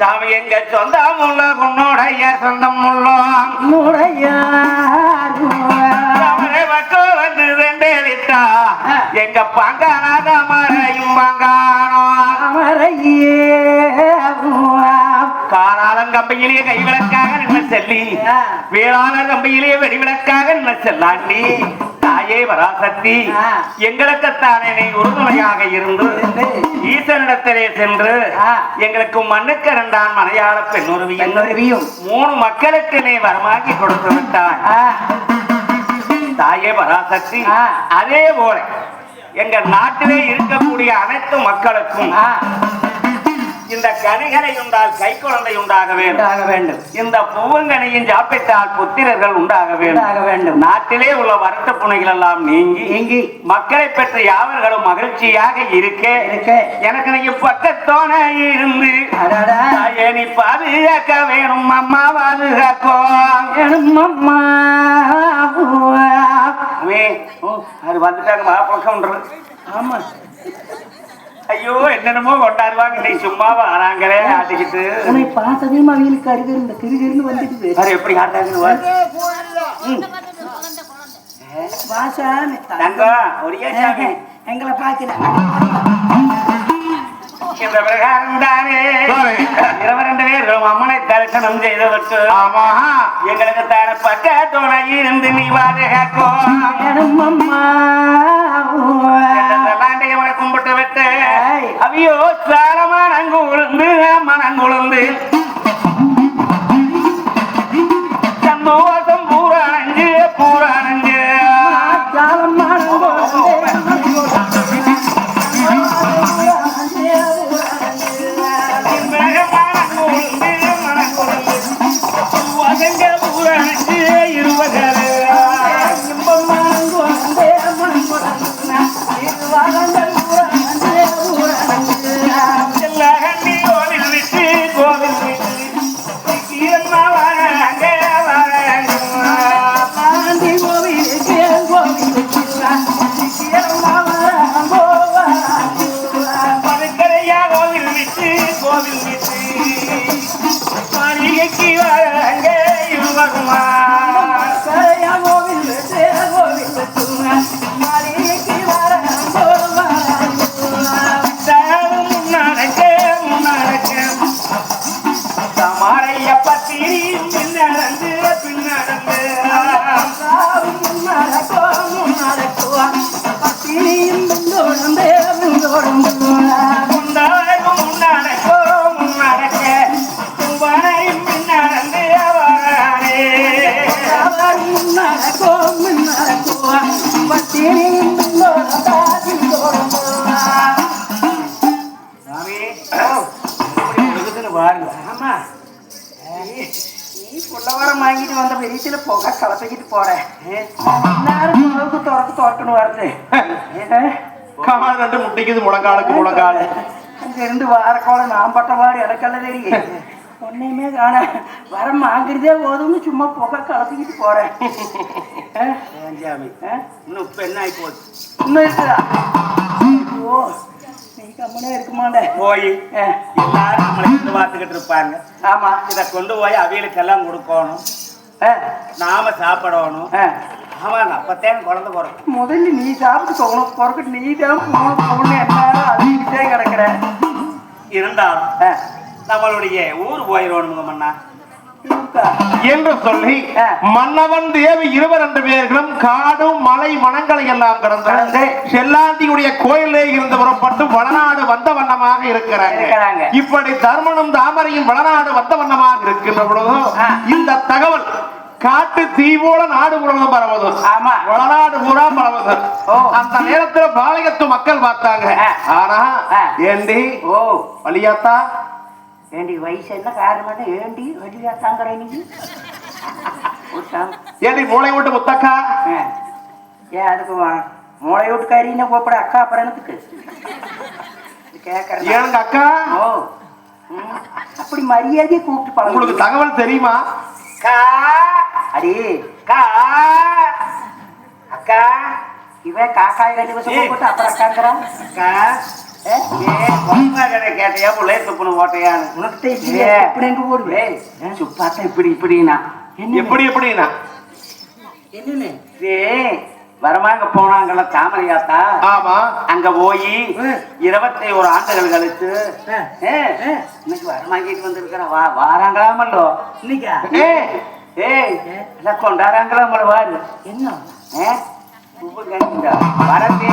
சாமி எங்க சொந்தம் உள்ள உன்னுடைய சொந்தம் உள்ளோம். மக்கள் வந்து ரெண்டேலிட்டா எங்க பங்கானாத மறையும் பங்கானோ காணாலம் கம்பையிலேயே கைவிளக்காக நின்ன செல்லி. வேளாளர் கம்பையிலேயே வெடிவிளக்காக நின்ன செல்லாண்டி. தாயே வராசக்தி ஆ. எங்களுக்குத்தானே நீ உறுதுணையாக இருந்து ஈசனிடத்திலே சென்று. எங்களுக்கு மண்ணுக்கு இரண்டாம் மலையாள பெண்ணுருவியும். மூணு மக்களுக்கு நீ வரமாக்கி கொடுத்து விட்டாய் தாயே பராசக்தி. அதே போல எங்க நாட்டிலே இருக்கக்கூடிய அனைத்து மக்களுக்கும் இந்த கனிகளை உண்டால் கை குழந்தை உண்டாக வேண்டும். வேண்டும். இந்த பூவங்கனையும் சாப்பிட்டால் புத்திரர்கள் உண்டாக வேண்டும். வேண்டும். நாட்டிலே உள்ள வருத்த புனைகள் எல்லாம் நீங்கி நீங்கி. மக்களை பெற்ற யாவர்களும் மகிழ்ச்சியாக இருக்க இருக்க. எனக்கு நீ பக்கத்தோன இருந்து நீ பாதுகாக்க வேணும் அம்மா பாதுகாக்கும் அம்மா அது வந்துட்டாங்க மகாபுருஷம்ன்றது. ஆமா. ஐயோ என்னென்னமோ கொண்டாடுவாங்க. நீ சும்மாவா ஆறாங்களே ஆட்டிக்கிட்டு. உன்னை பார்த்ததே மவியலுக்கு அருகில் இந்த கிருகிருந்து வந்துடுது. அது எப்படி ஆட்டாங்கன்னு வா. பாஷா தங்கம் ஒரே சாமி எங்களை பார்க்கிறேன் இந்த பிரகாரம் தானே இருபது ரெண்டு பேரும் அம்மனை தரிசனம் செய்து விட்டு ஆமா. எங்களுக்கு தான பக்க துணை இருந்து நீ பாதுகாக்கும் அம்மா. இருவருமா சாரும் முன்னாடக்க பத்திரி பின்னடந்து பாருங்க ஆமா நீ புள்ளவரம் வாங்கிட்டு வந்த வெளியில போக கலப்பிக்கிட்டு போறேன் எல்லாரும் உணவுக்கு துறக்கு துறக்கணும் வருது கால் ரெண்டு முட்டிக்குது முழங்காலுக்கு முழங்கால் அங்க இருந்து வாரக்கோள நான் பட்ட பாடு எனக்கெல்லாம் தெரியும் ஒன்னையுமே காண வரம் வாங்குறதே போதும்னு சும்மா புகை கலப்பிக்கிட்டு சாமி இன்னும் இப்ப என்ன ஆகி இன்னும் இருக்குதா? கம்மனே இருக்க மாட்டேன் போய் எல்லாரும் நம்மளை எதிர்பார்த்துக்கிட்டு இருப்பாங்க. ஆமா இதை கொண்டு போய் அவியலுக்கெல்லாம் கொடுக்கணும். நாம சாப்பிடணும். ஆமா அப்பத்தேன் குழந்தை பிறக்கும். முதல்ல நீ சாப்பிட்டு உனக்கு பிறகு நீ தான் பூனை பூனை என்ன அழுகிட்டே கிடக்குற. இருந்தாலும் நம்மளுடைய ஊர் போயிடணும் மண்ணா? என்று சொல்லி. மன்னவன் தேவி இருவர் ரெண்டு பேர்களும் காடும் மலை மனங்களை எல்லாம் கடந்து செல்லாண்டியுடைய கோயிலே இருந்து புறப்பட்டு வடநாடு வந்த வண்ணமாக இருக்கிறாங்க. இப்படி தர்மனும் தாமரையும் வடநாடு வந்த வண்ணமாக இருக்கின்ற பொழுது. இந்த தகவல் காட்டு தீ போல நாடு முழுவதும் பரவுது ஆமா. வடநாடு பூரா பரவுது. அந்த நேரத்துல பாளையத்து மக்கள் பார்த்தாங்க. ஆனா. ஏண்டி ஓ வழியாத்தா ஏண்டி வயசு என்ன காரணம் ஏண்டி வெளியா தாங்குற உட்காந்து. ஏண்டி மூளை விட்டு முத்தக்கா. ஏன் அதுக்கு வா- மூளை வீட்டுக்காரின்னு கூப்பிட அக்கா பிறனத்துக்கு கேட்கறேன் அக்கா? ஓ. அப்படி மரியாதையை கூப்பிட்டு பழகும் உங்களுக்கு தகவல் தெரியுமா? கா. அடி கா. அக்கா இவன் காக்காய் ரெண்டு வருஷம் போட்டு அப்புறம் அக்காங்கிறான். அக்கா கேட்டையா புள்ளைய துப்புனு ஓட்டையான்னு போடுவேன் சுப்பாத்த இப்படி இப்படின்னா. எப்படி எப்படின்னா என்னன்னு? ஏய், வரமாங்க போனாங்கல்ல தாமரையாத்தா ஆமா. அங்க போய். இருபத்தி ஒரு ஆண்டுகள். ஏ, இன்னைக்கு வரமாங்கிட்டு வந்திருக்கிற வா வாராங்களாமல்லோ? இன்னைக்கா? ஏய் இல்ல கொண்டாடாங்களாமல வாரு. என்ன. வரதே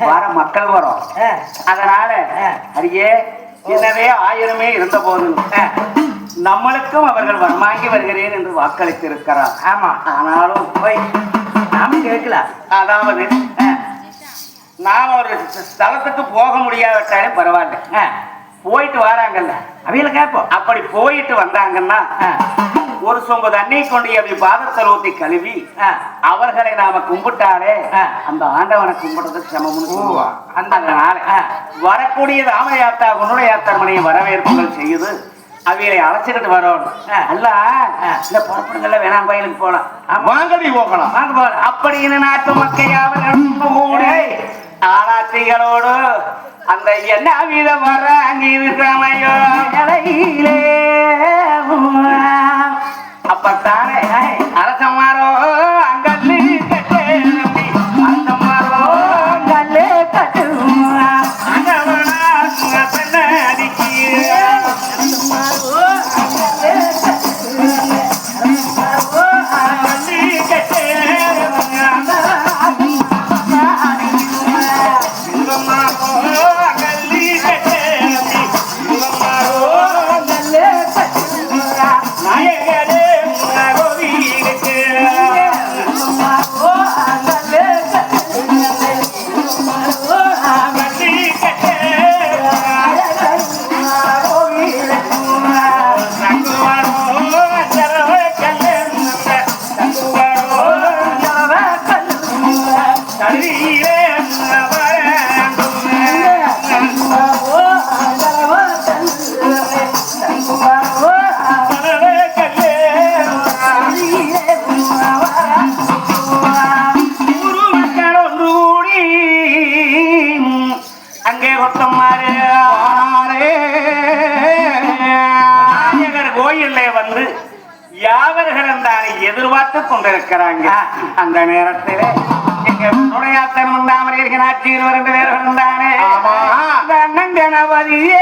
வர மக்கள் வரும். அதனால. அடியே என்னவே ஆயிரமே இருந்த போதும் நம்மளுக்கும் அவர்கள் வரமாங்கி வருகிறேன் என்று வாக்களித்திருக்கிறார். ஆமா. ஆனாலும் போய் நாம கேட்கல. அதாவது நாம ஒரு ஸ்தலத்துக்கு போக முடியாவிட்டாலும் பரவாயில்ல. போயிட்டு வராங்கல்ல. அவையில கேட்போம். அப்படி போயிட்டு வந்தாங்கன்னா ஒரு சொம்பு தண்ணி கொண்டு அப்படி பாதத்தில் ஊத்தி கழுவி அவர்களை நாம கும்பிட்டாலே. அந்த ஆண்டவனை கும்பிடுறதுக்கு சமம்னு அதனால. வரக்கூடிய ராமயாத்தா உன்னுடைய யாத்திரமனையை வரவேற்புகள் செய்யுது. அவைகளை அழைச்சிக்கிட்டு வரணும். அல்ல இந்த புறப்படுங்கள்ல வேணாம் கோயிலுக்கு போலாம் ஆமா. வாங்கடி போகலாம். வாங்க போகலாம். அப்படின்னு நாட்டு மக்கள் கூட ஆராத்திகளோடு அந்த என்ன வீத வர அங்க இருக்கிறமையோ पता रहे अरे संवारो। கொண்டிருக்கிறாங்க அந்த நேரத்தில் துணையாத்தன் உண்டாமல் ஆட்சி இருவர் ரெண்டு பேர்கள் தானே ஆமா. கண்ணன் கணபதியே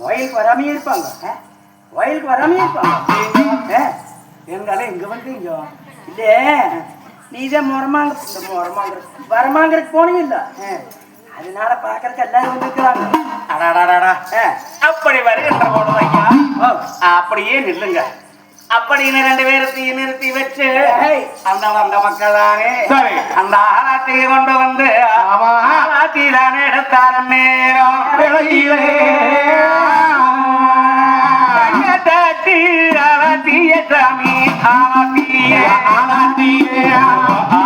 கோயிலுக்கு வராமையே இருப்பாங்க. ஆ? கோயிலுக்கு வராமையே இருப்பாங்க. எங்கால எங்க வந்தீங்க இல்ல நீதான் முறமாங்க இந்த முறமாங்கிற வரமாங்கிறதுக்கு போனீங்க இல்ல. அதனால பாக்குறதுக்கு எல்லாரும் வந்திருக்கிறாங்க அடாடாடாடா. அப்படி வருகின்ற ஐயா அப்படியே நில்லுங்க. அப்படின்னு ரெண்டு பேரத்தையும் நிறுத்தி வச்சு. அந்த வந்த மக்கள் தானே. அந்த ஆராத்தியை கொண்டு வந்து. ஆராத்தி தானே எடுத்தார நேரம் ஆராத்திய சாமி ஆராத்திய தலைய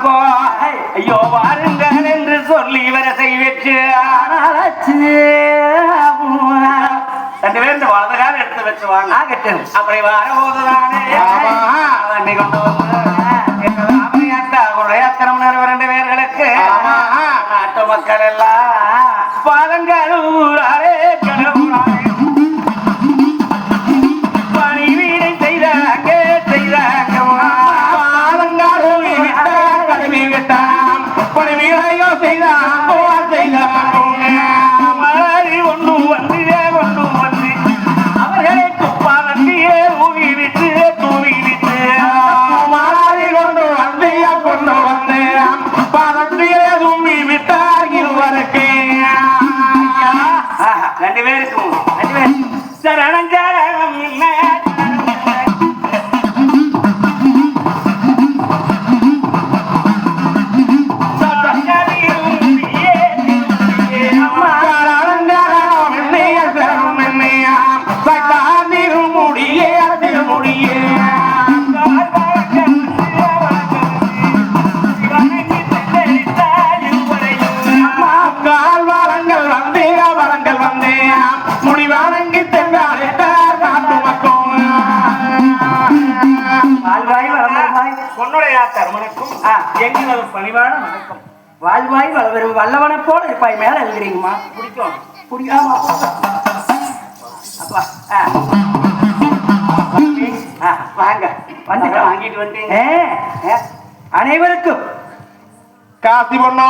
மக்கோ ஐயோ வாருங்கள் என்று சொல்லி வரிசை வச்சு ரெண்டு பேரும் இந்த வலது காலம் எடுத்து வச்சு வாங்க. ஆகட்டும். அப்படி வரும்போதுதானே ஆமா. அதனை கொண்டு வந்து. ரெண்டு பேர்களுக்கு. நாட்டு மக்கள் எல்லாம் பாதங்கூராரே கடவுளாரே பணிவீடை எங்களது பணிவான வணக்கம். வாழ்வாய் வளவரும் வல்லவனை போல இருப்பாய் மேல எழுதுறீங்கம்மா. பிடிக்கும் புரியாம அப்பா வாங்க. வந்துட்டோம். வாங்கிட்டு ஏ, அனைவருக்கும் காசி பொண்ணம்